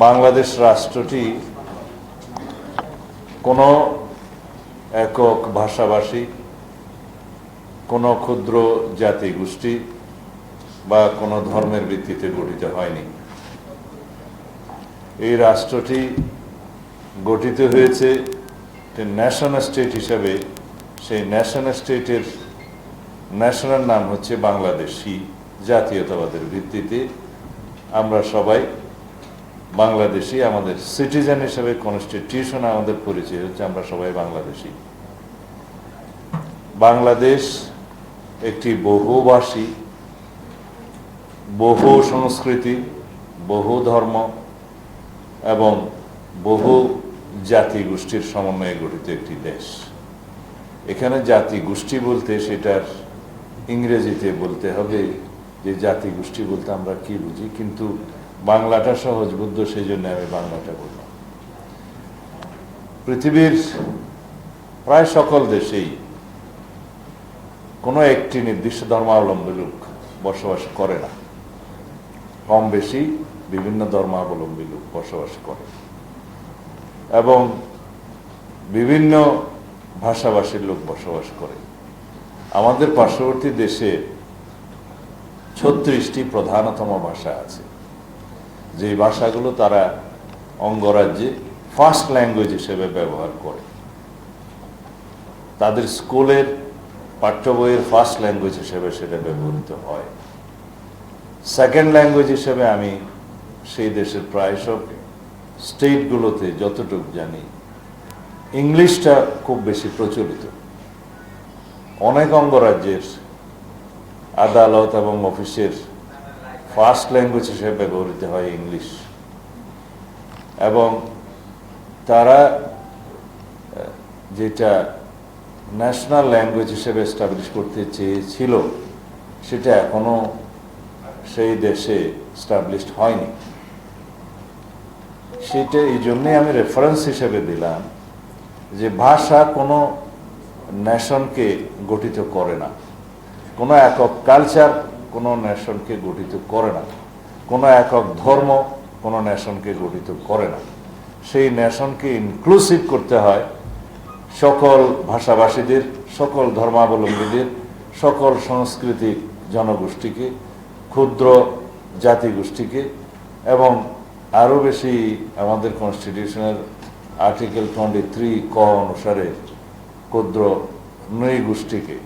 বাংলাদেশ রাষ্ট্রটি কোনো একক ভাষাভাষী, কোনো ক্ষুদ্র জাতি গোষ্ঠী বা কোনো ধর্মের ভিত্তিতে গঠিত হয়নি। এই রাষ্ট্রটি গঠিত হয়েছে ন্যাশনাল স্টেট হিসাবে। সেই ন্যাশনাল স্টেটের ন্যাশনাল নাম হচ্ছে বাংলাদেশি জাতীয়তাবাদের ভিত্তিতে। আমরা সবাই বাংলাদেশি আমাদের সিটিজেন হিসেবে কনস্টিটিউশন আমাদের পরিচয় হচ্ছে, আমরা সবাই বাংলাদেশি। বাংলাদেশ একটি বহুভাষী, বহু সংস্কৃতি, বহু ধর্ম এবং বহু জাতি গোষ্ঠীর সমন্বয়ে গঠিত একটি দেশ। এখানে জাতি গোষ্ঠী বলতে সেটার ইংরেজিতে বলতে হবে যে জাতি গোষ্ঠী বলতে আমরা কি বুঝি, কিন্তু বাংলাটা সহজবোধ্য সেই জন্য আমি বাংলাটা বললাম পৃথিবীর প্রায় সকল দেশেই কোনো একটি নির্দিষ্ট ধর্মাবলম্বী লোক বসবাস করে না। কম বেশি বিভিন্ন ধর্মাবলম্বী লোক বসবাস করে। এবং বিভিন্ন ভাষাভাষীর লোক বসবাস করে। আমাদের পার্শ্ববর্তী দেশে ছত্রিশটি প্রধানতম ভাষা আছে। যে ভাষাগুলো তারা অঙ্গরাজ্যে ফার্স্ট ল্যাঙ্গুয়েজ হিসেবে ব্যবহার করে। তাদের স্কুলের পাঠ্য বইয়ের ফার্স্ট ল্যাঙ্গুয়েজ হিসেবে সেটা ব্যবহৃত হয়। সেকেন্ড ল্যাঙ্গুয়েজ হিসেবে আমি সেই দেশের প্রায় সব স্টেটগুলোতে যতটুকু জানি ইংলিশটা খুব বেশি প্রচলিত। অনেক অঙ্গরাজ্যের আদালত এবং অফিসের ফার্স্ট ল্যাঙ্গুয়েজ হিসেবে ব্যবহৃত হয় ইংলিশ। এবং তারা যেটা ন্যাশনাল ল্যাঙ্গুয়েজ হিসেবে এস্টাবলিশ করতে চেয়েছিল, সেটা এখনও সেই দেশে স্টাবলিশড হয়নি। সেটা এই জন্যে আমি রেফারেন্স হিসেবে দিলাম যে ভাষা কোনো ন্যাশনকে গঠিত করে না। কোনো একক কালচার কোনো নেশনকে গঠিত করে না। কোনো একক ধর্ম কোনো নেশনকে গঠিত করে না। সেই নেশনকে ইনক্লুসিভ করতে হয় সকল ভাষাভাষীদের, সকল ধর্মাবলম্বীদের, সকল সাংস্কৃতিক জনগোষ্ঠীকে, ক্ষুদ্র জাতিগোষ্ঠীকে এবং আরও বেশি আমাদের কনস্টিটিউশনের আর্টিকেল টোয়েন্টি থ্রি ক অনুসারে ক্ষুদ্র নৃগোষ্ঠীকে